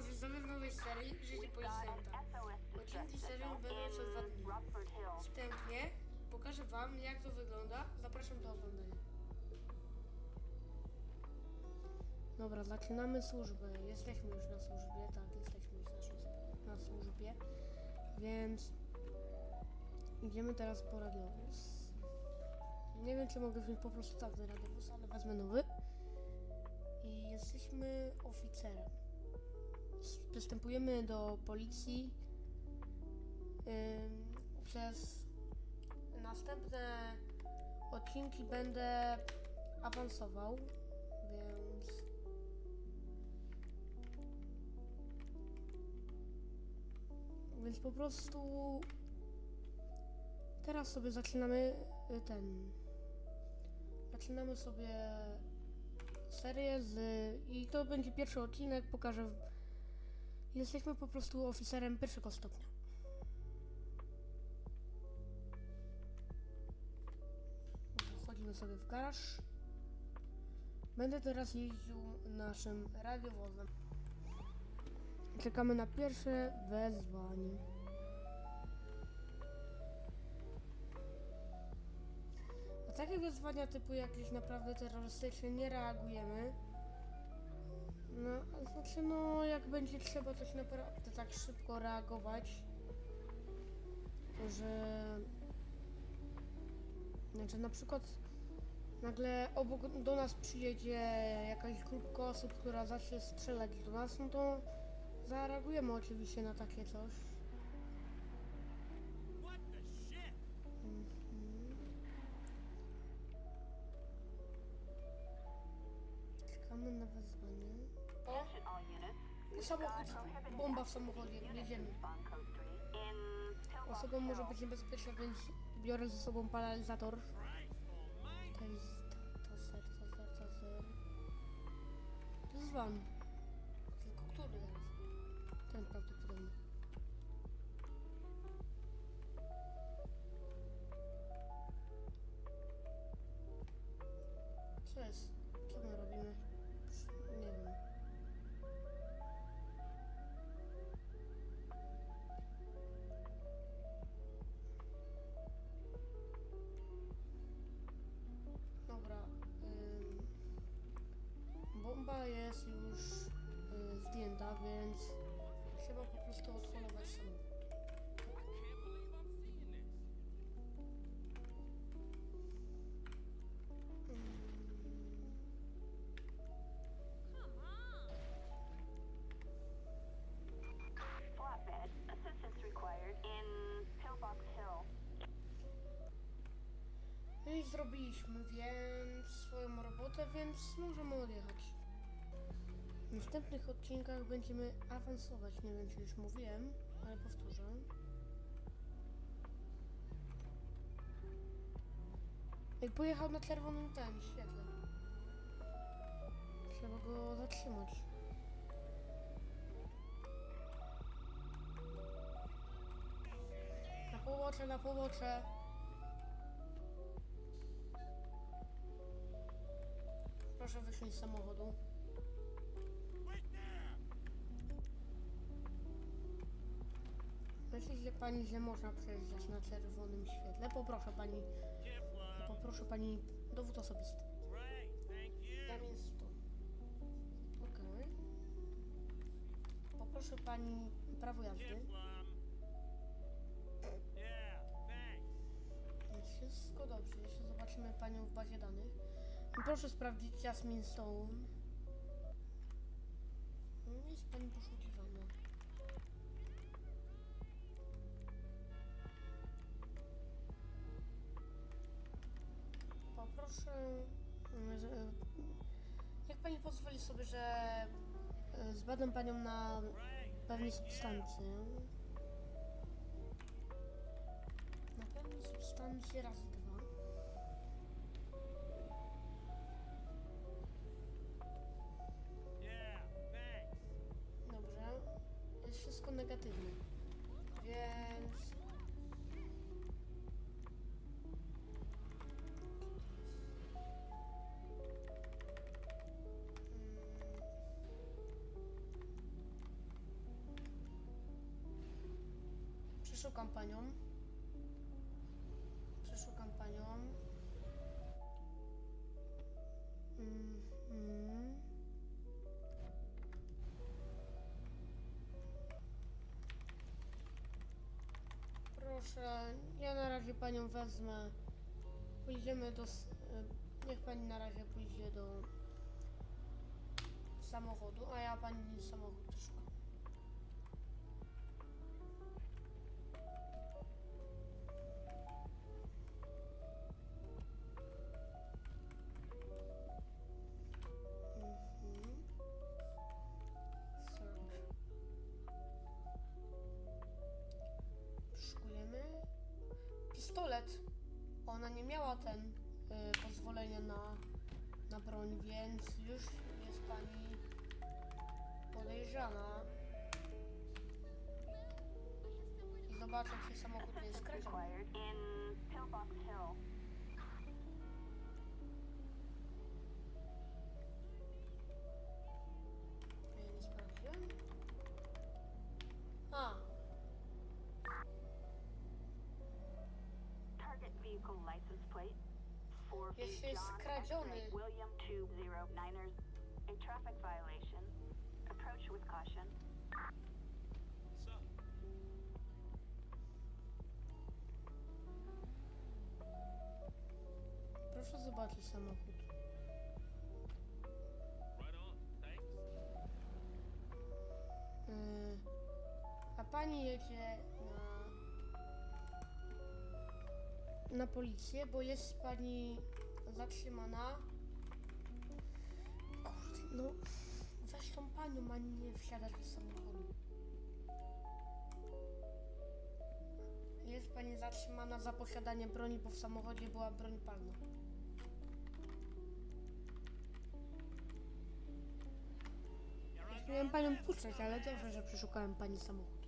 Was witamy w nowej serii Życie Policjanta. Odcinki serii będą co dwa dni. Wstępnie pokażę Wam jak to wygląda. Zapraszam do oglądania. Dobra, zaczynamy służbę. Jesteśmy już na służbie, tak, jesteśmy już na, służ- na służbie. Więc idziemy teraz po radiowóz. Nie wiem, czy mogę wziąć po prostu tak radiowóz, ale wezmę nowy. I jesteśmy oficerem. Przystępujemy do policji. Ym, przez następne odcinki będę awansował, więc. Więc po prostu teraz sobie zaczynamy y, ten. Zaczynamy sobie serię z, i to będzie pierwszy odcinek, pokażę. Jesteśmy po prostu oficerem pierwszego stopnia. Wchodzimy sobie w garaż. Będę teraz jeździł naszym radiowozem. Czekamy na pierwsze wezwanie. Na takie wyzwania typu jakieś naprawdę terrorystyczne nie reagujemy. No, znaczy no jak będzie trzeba coś naprawdę tak szybko reagować, że... Znaczy na przykład nagle obok do nas przyjedzie jakaś grupka osób, która zacznie strzelać do nas, no to zareagujemy oczywiście na takie coś. Shit? Czekamy na wezwanie. Samochód, bomba w samochodzie, jedziemy. Respond code 3 in Pillbox Osobą może być niebezpieczna, więc biorę ze sobą paralizator. To jest... to ser, to ser, to ser. To jest van. No i zrobiliśmy więc swoją robotę, więc możemy odjechać. W następnych odcinkach będziemy awansować. Nie wiem, czy już mówiłem, ale powtórzę. I pojechał na czerwonym ten świetle. Trzeba go zatrzymać. Na pobocze, na pobocze. Proszę wysiąść z samochodu. Wait there! Myśli, że pani, że można przejeżdżać na czerwonym świetle? Poproszę pani, poproszę pani dowód osobisty. Ja jest tu. Okej. Poproszę pani prawo jazdy. Wszystko dobrze. Jeszcze zobaczymy panią w bazie danych. Proszę sprawdzić Jasmine Stone. No, Jest pani poszukiwana. Poproszę. mm, Jak pani pozwoli sobie, że e, zbadam panią na Great. pewne substancje. Na pewne substancje razy dwa. negatywny. Więc... Mm. Przeszukam panią. Proszę, ja na razie panią wezmę. Pójdziemy do. e, Niech pani na razie pójdzie do samochodu, a ja pani samochód szukam. Nie miała ten y, pozwolenia na, na broń, więc już jest pani podejrzana. Zobaczę, czy samochód nie jest For Jeśli John skradziony. William 209ers. A traffic violation. Approach with caution. So, proszę zobaczyć samochód. right on. Thanks. Y, a pani jedzie na, policję, bo jest pani zatrzymana. Kurde, no weź tą panią, a nie wsiadać do samochodu. Jest pani zatrzymana za posiadanie broni, bo w samochodzie była broń palna. Miałem panią puszczać, ale dobrze, że przeszukałem pani samochód.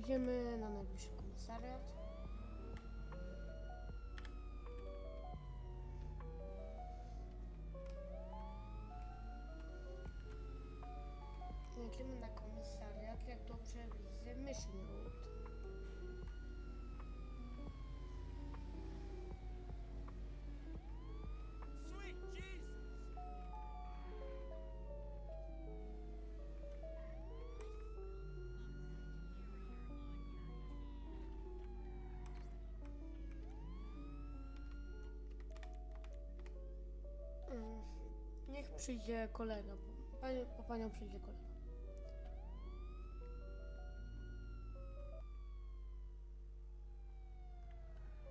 Jedziemy na najbliższy komisariat. Jedziemy na komisariat, jak dobrze widzę, Mission przyjdzie kolega. po- po panią przyjdzie kolega.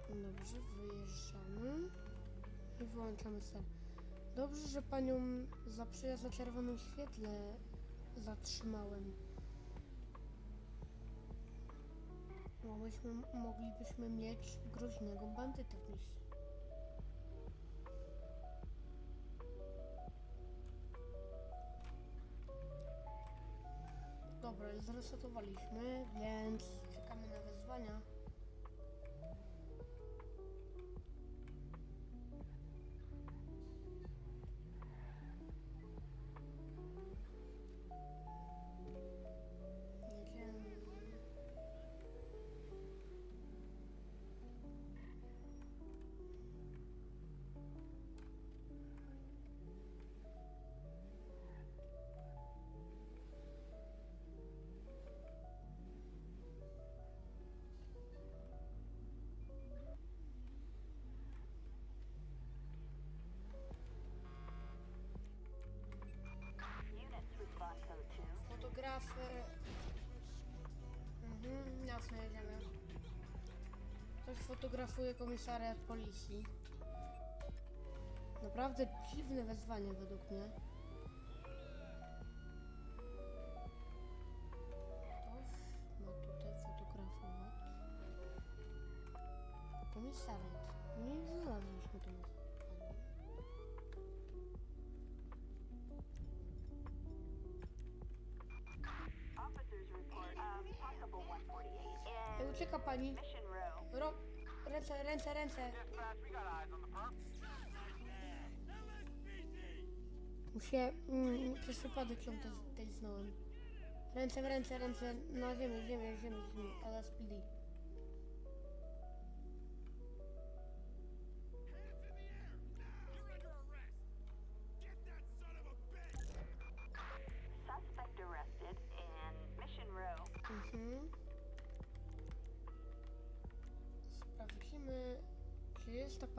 Dobrze, wyjeżdżamy i wyłączamy ser. Dobrze, że panią za przyjazd na czerwonym świetle zatrzymałem. Moglibyśmy, moglibyśmy mieć groźnego bandytę w mieście. Zresetowaliśmy, więc czekamy na wezwania. fotografuje komisariat policji. Naprawdę dziwne wezwanie według mnie. Ktoś ma tutaj fotografować. Komisariat. Nie znaleźliśmy tego. Ucieka pani. Ro Ręce, ręce, ręce. Mu się mm, przez przypadek ją też tęsknąłem. Ręce ręce, ręce na ziemię, ziemię, ziemię, ziemię. LSPD. Suspect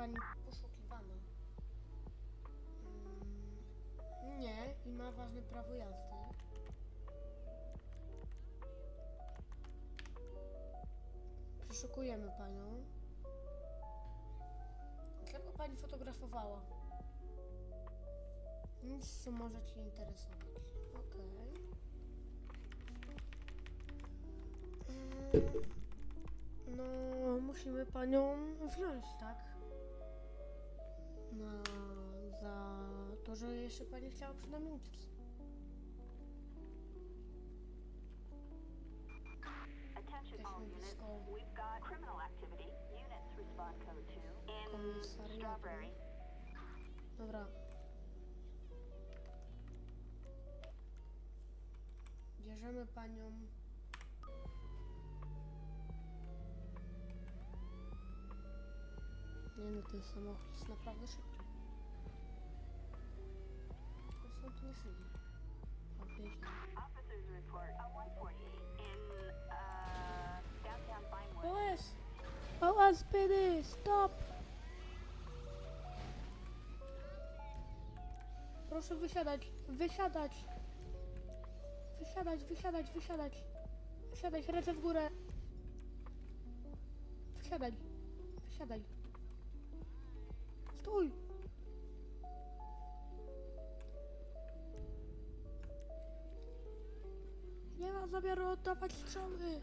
pani poszukiwana. Mm, nie, i ma ważne prawo jazdy. Przeszukujemy panią. Czego pani fotografowała? Nic, co może ci interesować. Okej. Mm, No, musimy panią wziąć, tak? No, za to, że jeszcze pani chciała przed nami uciec. Attention all Jesteśmy units. blisko We've got criminal activity. Units respond code 2 in komisariatu. Strawberry. Dobra. Bierzemy panią. Nie no, ten samochód jest naprawdę szybki. Zresztą tu nie siedzi. O, jeździ. Officers report a 148 in downtown Vinewood. OS! OSPD! Stop! Proszę wysiadać, wysiadać! Wysiadać, wysiadać, wysiadać! Wysiadać, ręce w górę! Wysiadaj! Wysiadaj! Stój! Nie ma zamiaru oddawać strzały!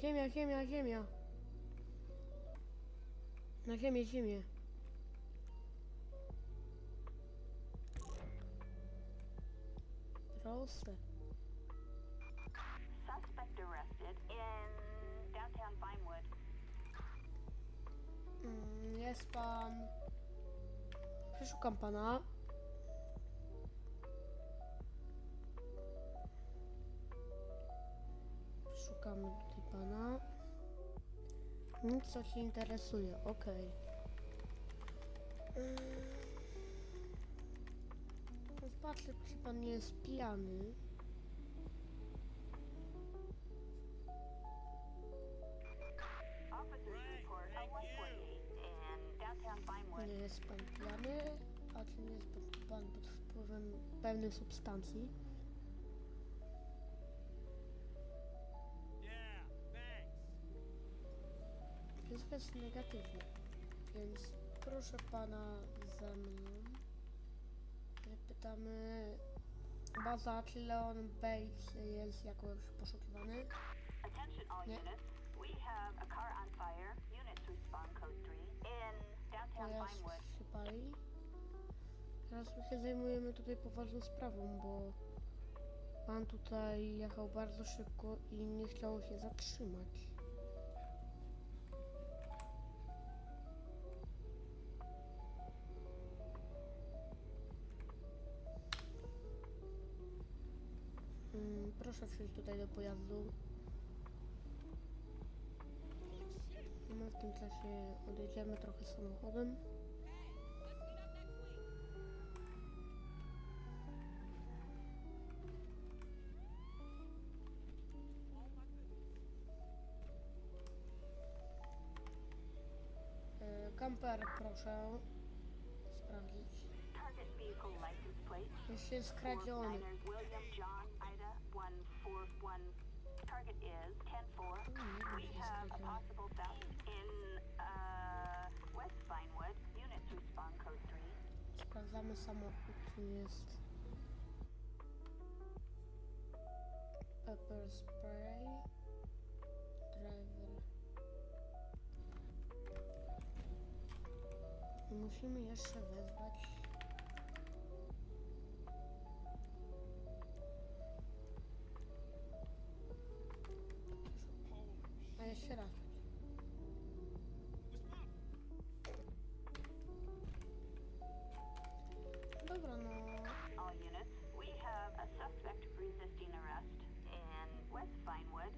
Ziemia, ziemia, ziemia. Na ziemię, ziemię. Proste. Suspect arrested in downtown Vinewood. Mm, Jest pan. Przeszukam pana. Szukam tutaj pana. Nic co ci interesuje, okej. Ym. Patrzę, czy pan nie jest pijany. Officers report a 148 in downtown Vinewood. Nie jest pan pijany, a czy nie jest pan- pod wpływem pewnych substancji? Thanks. Jest bez negatywnie. Więc proszę pana ze mną. Pytamy baza, czy Leon Bates jest jakoś poszukiwany? Attention all Yeah. units. We have a car on fire. Units respond code 3 in downtown Pojazd Vinewood. się pali. Teraz my się zajmujemy tutaj poważną sprawą, bo pan tutaj jechał bardzo szybko i nie chciał się zatrzymać. Proszę wsiąść tutaj do pojazdu. My w tym czasie odejdziemy trochę samochodem. E, kamper proszę sprawdzić. Jest skradziony. Four one, Target is 104. We have a possible theft in uh, West Vinewood. Units respond code 3. Sprawdzamy samochód, czy jest pepper spray, driver. Musimy jeszcze wezwać Dobra, no. All units, we have a suspect resisting arrest in West Vinewood.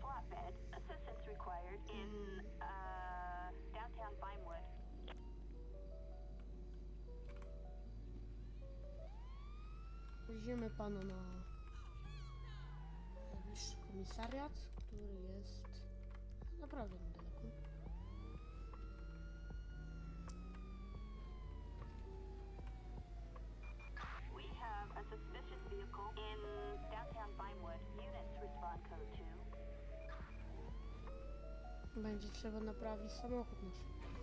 Flatbed, assistance required in uh, downtown Vinewood. Wezdziemy pana na komisariat, który jest naprawdę niedaleko. We have a suspicious vehicle in downtown Vinewood. Units respond code 2. Będzie trzeba naprawić samochód nasz.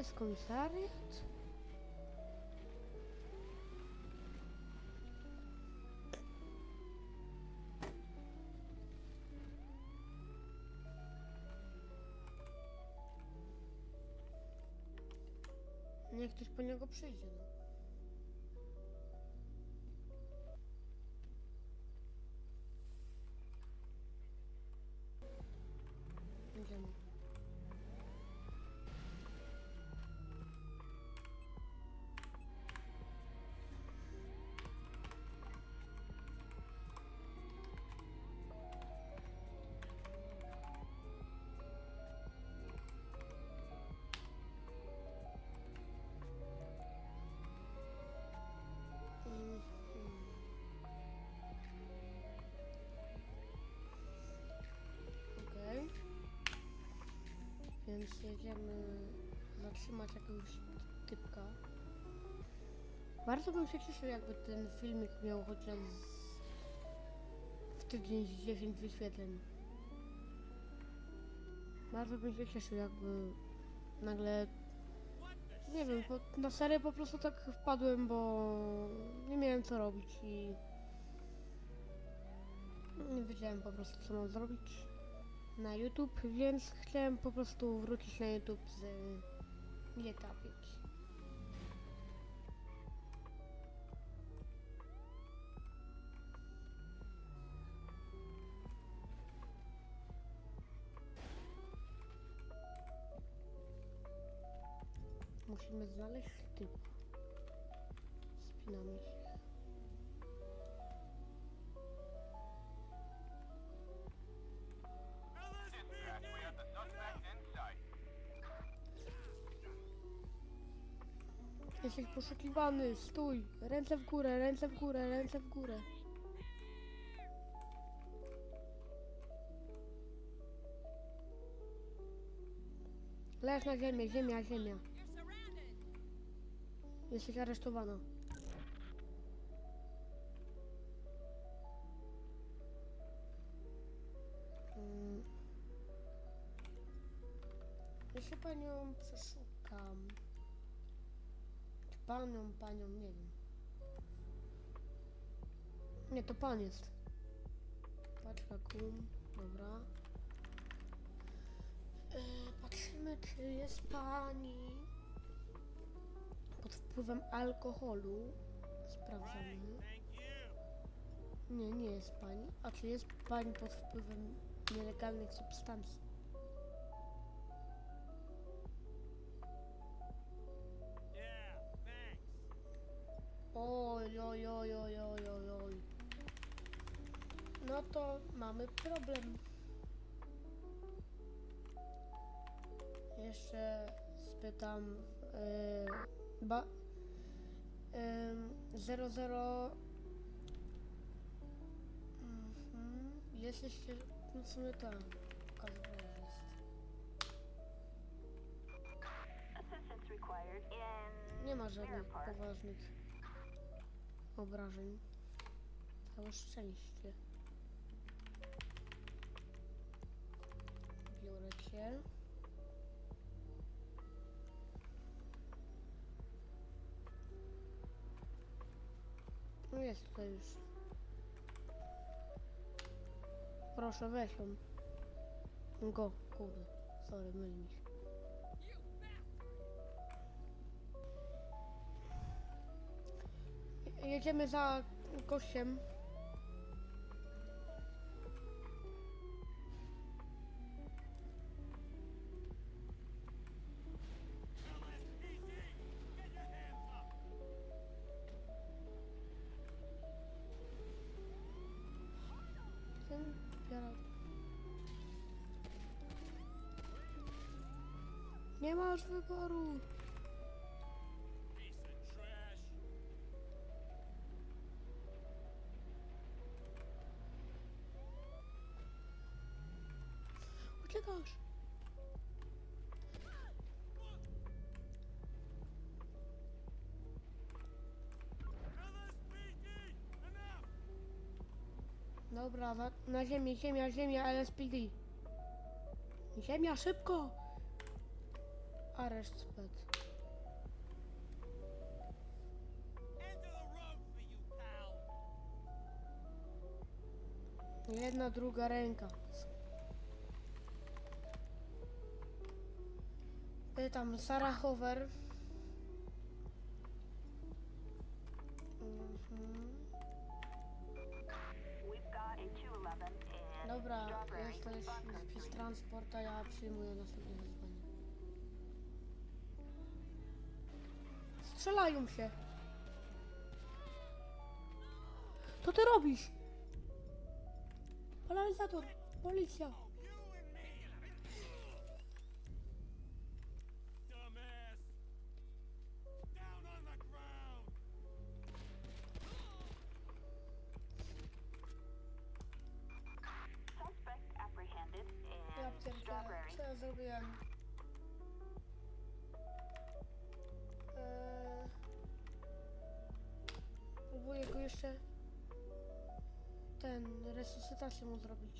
Jest komisariat? Niech ktoś po niego przyjdzie. No. Więc jedziemy zatrzymać jakiegoś typka. Bardzo bym się cieszył, jakby ten filmik miał chociaż w tydzień z 10 wyświetleń. Bardzo bym się cieszył, jakby nagle nie wiem, na serię po prostu tak wpadłem, bo nie miałem co robić i nie wiedziałem po prostu co mam zrobić na YouTube, więc chciałem po prostu wrócić na YouTube z 5. Musimy znaleźć typ. Spinamy się. Jesteś poszukiwany, stój! Ręce w górę, ręce w górę, ręce w górę. Leż na ziemię, ziemia, ziemia. Jesteś aresztowana. Mm. Ja się panią przeszukam. Panią, panią, nie wiem. Nie, to pan jest. Paczka kum, dobra. E, patrzymy, czy jest pani pod wpływem alkoholu. Sprawdzamy. Nie, nie jest pani. A czy jest pani pod wpływem nielegalnych substancji? Oj, oj, oj, oj, oj, oj. No to mamy problem. Jeszcze spytam yy, ba yy, 00 mhm. Jest jeszcze no w sumie tam pokazuje, że jest. Nie ma żadnych poważnych obrażeń. Całe szczęście. Biorę cię. No jest to już. Proszę, weź ją. Go, kurde. Sorry, myli mi się. Jedziemy za gościem. Nie masz wyboru. Dobra, za, na ziemię, ziemia, ziemia, LSPD. Ziemia, szybko! Areszt sped. Jedna, druga ręka. Pytam, Sarah Hover. Strzelają się. Co ty robisz? Paralizator, policja. Ja co zrobiłem? Próbuję go jeszcze ten, resuscytację mu zrobić.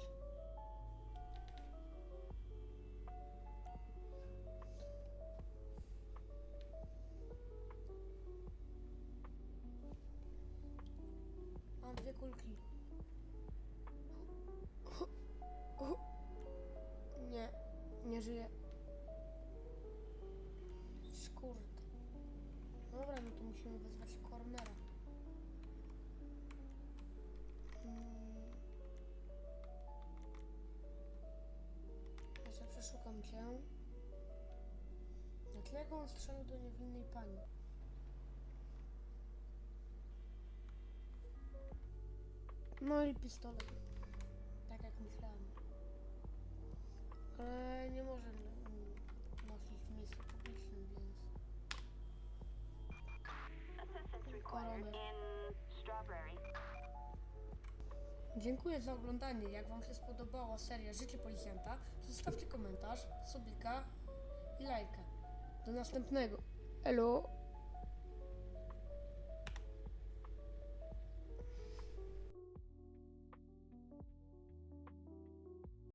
Przeszukam cię. Dlaczego on strzelił do niewinnej pani? No i pistolet. Tak jak myślałem. Ale nie może nosić w miejscu publicznym, więc... Assistance required in Strawberry. Dziękuję za oglądanie. Jak Wam się spodobała seria Życie Policjanta, zostawcie komentarz, subika i lajka. Do następnego. Elo!